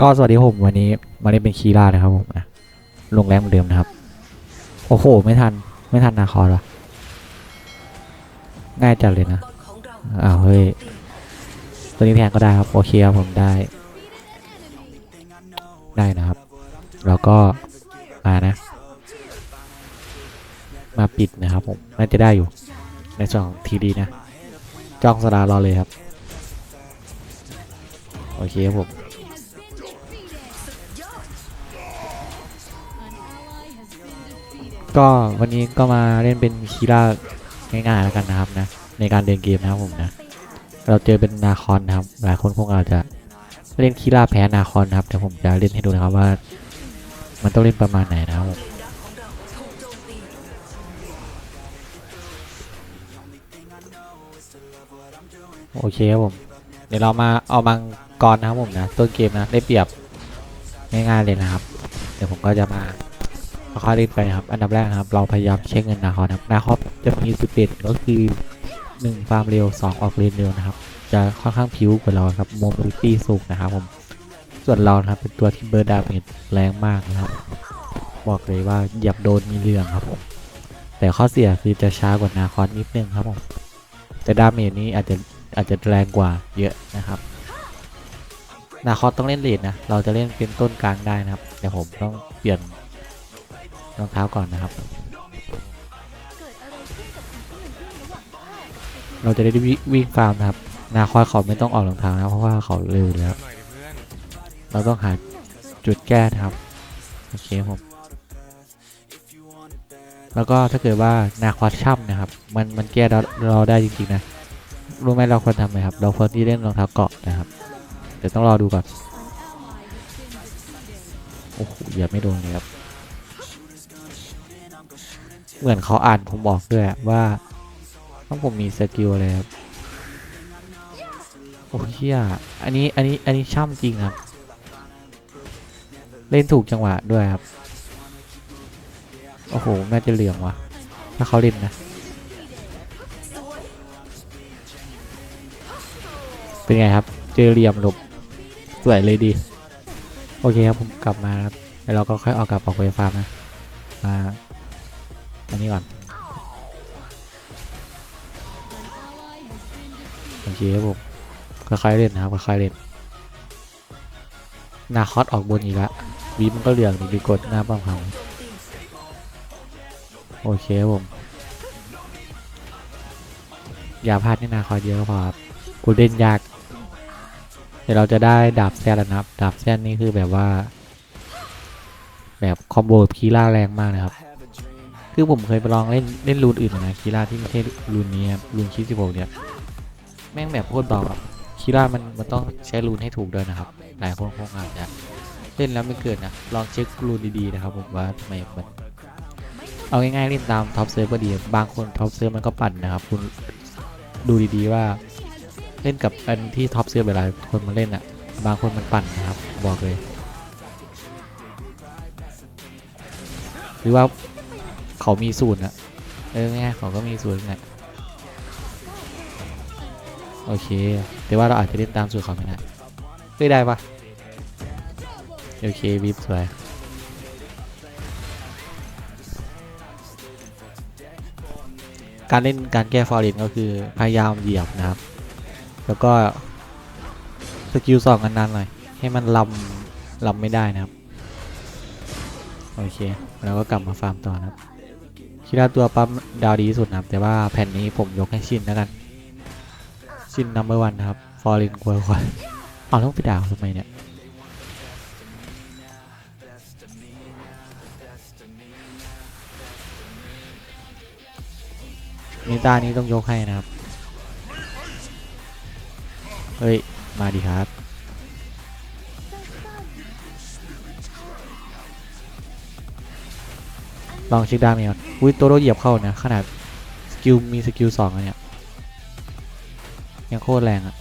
ก็สวัสดีผมวันนี้มาเล่นเป็นคีร่านะครับผมนะลงแรงเหมือนเดิมนะครับ โอ้โห ไม่ทัน ไม่ทันนาคอร์วะง่ายจัดเลยนะอ้าวเฮ้ย ตัวนี้แพงก็ได้ครับ โอเคครับผมได้ ได้นะครับ แล้วก็มานะ มาปิดนะครับผม น่าจะได้อยู่ ในส่วนของทีดีนะ จ้องสดารอเลยครับ โอเคครับผม ก็วันนี้ก็มาเล่นเป็นคีร่าง่ายๆแล้วกันนะครับนะในการเดินเกมนะครับผมนะ เราเจอเป็นนาคอนนะครับ หลายคนคงอาจจะเล่นคีร่าแพ้นาคอนนะครับแต่ผมจะเล่นให้ดูนะครับว่า มันต้องเล่นประมาณไหนนะครับผมโอเคครับผม เดี๋ยวเรามาเอามังกรนะครับผมนะต้นเกมนะได้เปรียบง่ายๆเลยนะครับ เดี๋ยวผมก็จะมา ค่อยๆเล่นไปครับ อันดับแรกนะครับ เราพยายามเช็คเงินนาคอนะครับนาคอจะมีสุดเด่นก็คือ1ฟาร์มเร็ว 2 ออกเลนเร็วนะครับ จะค่อนข้างผิวกว่าเราครับโมบิลิตี้สูงนะครับผม ส่วนเราครับเป็นตัวที่เบอร์ดาเมจแรงมากนะครับ บอกเลยว่าเหยียบโดนมีเรื่องครับผม แต่ข้อเสียคือจะช้ากว่านาคอนนิดนึงครับผม แต่ดาเมจนี้อาจจะอาจจะแรงกว่าเยอะนะครับนาคอต้องเล่นเลดนะ เราจะเล่นเป็นต้นกลางได้นะครับ แต่ผมต้องเปลี่ยน รองเท้าก่อนนะครับ เราจะได้วิวิ่งฟาร์มนะครับ นาคอยเขาไม่ต้องออกรองเท้านะเพราะว่าเขาเร็วแล้ว เราต้องหาจุดแก้นะครับ โอเคผมแล้วก็ถ้าเกิดว่านาคอช่ำนะครับ มันมันแก้เราได้จริงๆนะ รู้ไหมเราควรทำไหมครับ เราควรที่เล่นรองเท้าเกาะนะครับ เดี๋ยวต้องรอดูก่อน โอ้โหอย่าไม่โดนเลยครับ เหมือนเขาอ่านผมบอกด้วยว่าต้องผมมีสกิลอะไรครับโอ้เชี่ยอันนี้ อันนี้ อันนี้ช่ำจริงครับ เล่นถูกจังหวะด้วยครับ โอ้โห น่าจะเหลืองวะถ้าเขาเล่นนะ เป็นไงครับ เจอเหลี่ยมหลบสวยเลยดี โอเคครับ ผมกลับมาครับ แล้วเราก็ค่อยเอากลับออกไปฟาร์มนะมา อันนี้ก่อนโอเคครับผมค่อยๆเล่นนะครับค่อยๆเล่นนาคอสออกบนอีกแล้ววีมันก็เหลืองนี่กดหน้าป้อมเขาโอเคครับผมอย่าพลาดที่นาคอสเยอะก็พอครับกูเล่นยากเดี๋ยวเราจะได้ดาบแซนแล้วนะครับดาบแซนนี่คือแบบว่า แบบคอมโบคีล่าแรงมากนะครับ คือผมเคยไปลองเล่นเล่นรูนอื่นนะคีร่าที่ไม่ใช่รูนนี้ครับรูนคิสิบหกเนี่ยแม่งแบบโคตรเบาอะคีร่ามันมันต้องใช้รูนให้ถูกด้วยนะครับ หลายคนคงอาจจะเล่นแล้วไม่เกิดนะลองเช็ครูนดีๆนะครับผมว่าทำไมมันเอาง่ายๆเล่นตามท็อปเซิร์ฟก็ดีบางคนท็อปเซิร์ฟมันก็ปั่นนะครับ คุณดูดีๆว่าเล่นกับอันที่ท็อปเซิร์ฟเวลาคนมาเล่นอะบางคนมันปั่นนะครับบอกเลย หรือว่า เขามีสูตรนะเออง่ายเขาก็มีสูตรนะโอเค แต่ว่าเราอาจจะเล่นตามสูตรเขาไม่ได้เฮ้ยได้ปะโอเควิบสวยการเล่นการแก้ฟอร์เรนก็คือพยายามเหยียบนะครับ แล้วก็สกิลสองกันนานหน่อย ให้มันลำลำไม่ได้นะครับ โอเค แล้วก็กลับมาฟาร์มต่อนะครับ คิดว่าตัวปั๊มดาวดีที่สุดนะครับ แต่ว่าแผ่นนี้ผมยกให้ชินแล้วกัน ชินนัมเบอร์วันนะครับ ฟอร์รินกลัวกว่าเอาต้องไปดาวทำไมเนี่ยนิตานี้ต้องยกให้นะครับ เฮ้ย มาดีครับ ลองเช็คดาเมจก่อนอุ้ยตัวโรเหยียบเข้าเนะขนาดสกิลมีสกิลสองอันเนี่ยยังโคตรแรงอะ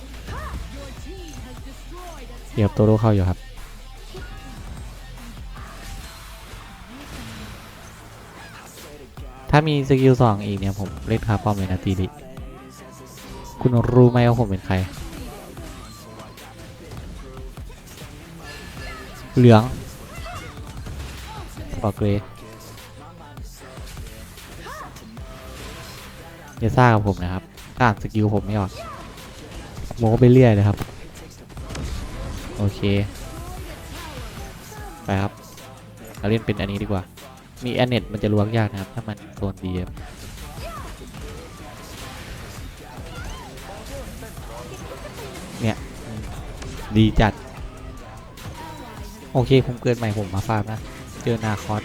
เหยียบตัวโรเข้าอยู่ครับถ้ามีสกิลสองอีกเนี่ยผมเล่นคาป้อมเลยนะตีดิคุณรู้ไหมว่าผมเป็นใคร เหลืองสปอร์เกรย์ อย่าซ่ากับผมนะครับอ่านสกิลผมไม่ออกโมก็ไปเรื่อยเลยครับ โอเค ไปครับ เราเล่นเป็นอันนี้ดีกว่า มีแอนเน็ตมันจะล้วงยากนะครับ ถ้ามันโซนดีเนี่ย ดีจัด โอเค ผมเกิดใหม่ผมมาฟาร์มนะ เจอนาคอส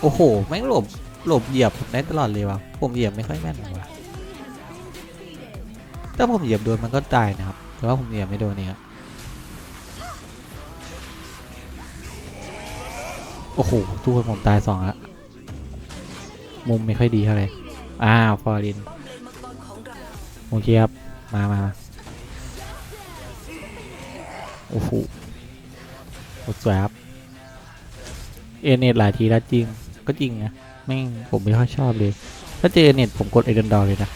โอ้โห แม่งหลบ หลบเหยียบผมได้ตลอดเลยว่ะผมเหยียบไม่ค่อยแม่นว่ะถ้าผมเหยียบโดนมันก็ตายนะครับ แต่ว่าผมเหยียบไม่โดนนี่ครับโอ้โหทุกคนผมตายสองละมุมไม่ค่อยดีเท่าไหร่อ้าวฟอร์ดินโอเคครับ มามาโอ้โหสวยครับ เอเนตหลายทีแล้วจริง ก็จริงนะ แม่งผมไม่ค่อยชอบเลย ถ้าเจอเน็ตผมกดเอเดนดอร์เลยนะ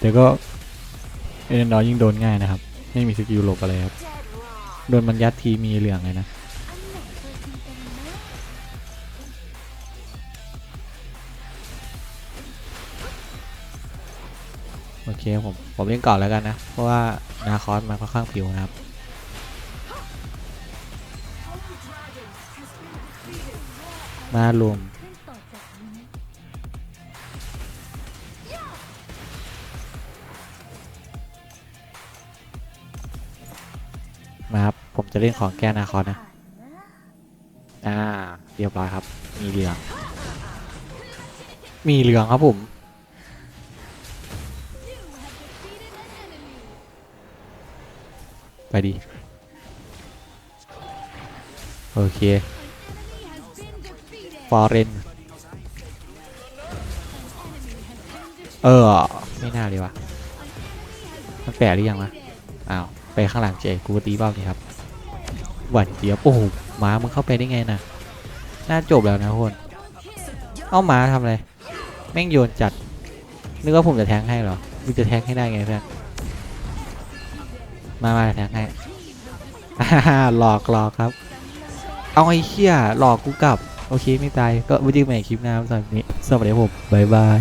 แต่ก็เอเดนดอร์ยิ่งโดนง่ายนะครับ ไม่มีสกิลหลบอะไรครับ โดนมันยัดทีมีเหลืองเลยนะโอเคผมผมเล่นก่อนแล้วกันนะ เพราะว่านาคอสมันค่อนข้างผิวนะครับ มารวมมาครับ ผมจะเล่นของแก้นาคอนะ อ่า เรียบร้อยครับ มีเหลือง มีเหลืองครับผม ไปดี โอเค ฟอร์เรนเออ ไม่น่าเลยวะมันแปะหรือยังวะอ้าว ไปข้างหลังเจกูตีบ้านี่ครับ หวัดเจี๊ยบโอ้โหหมามึงเข้าไปได้ไงน่ะน่าจบแล้วนะคนเอาหมาทำอะไร แม่งโยนจัด นึกว่าผมจะแทงให้เหรอมึงจะแทงให้ได้ไงเพื่อนมามาแทงให้หลอกหลอกครับ เอาไอ้เหี้ยหลอกกูกลับ โอเคไม่ตายก็ไว้เจอกันใหม่คลิปหน้าสำหรับวันนี้สวัสดีครับผมบ๊ายบาย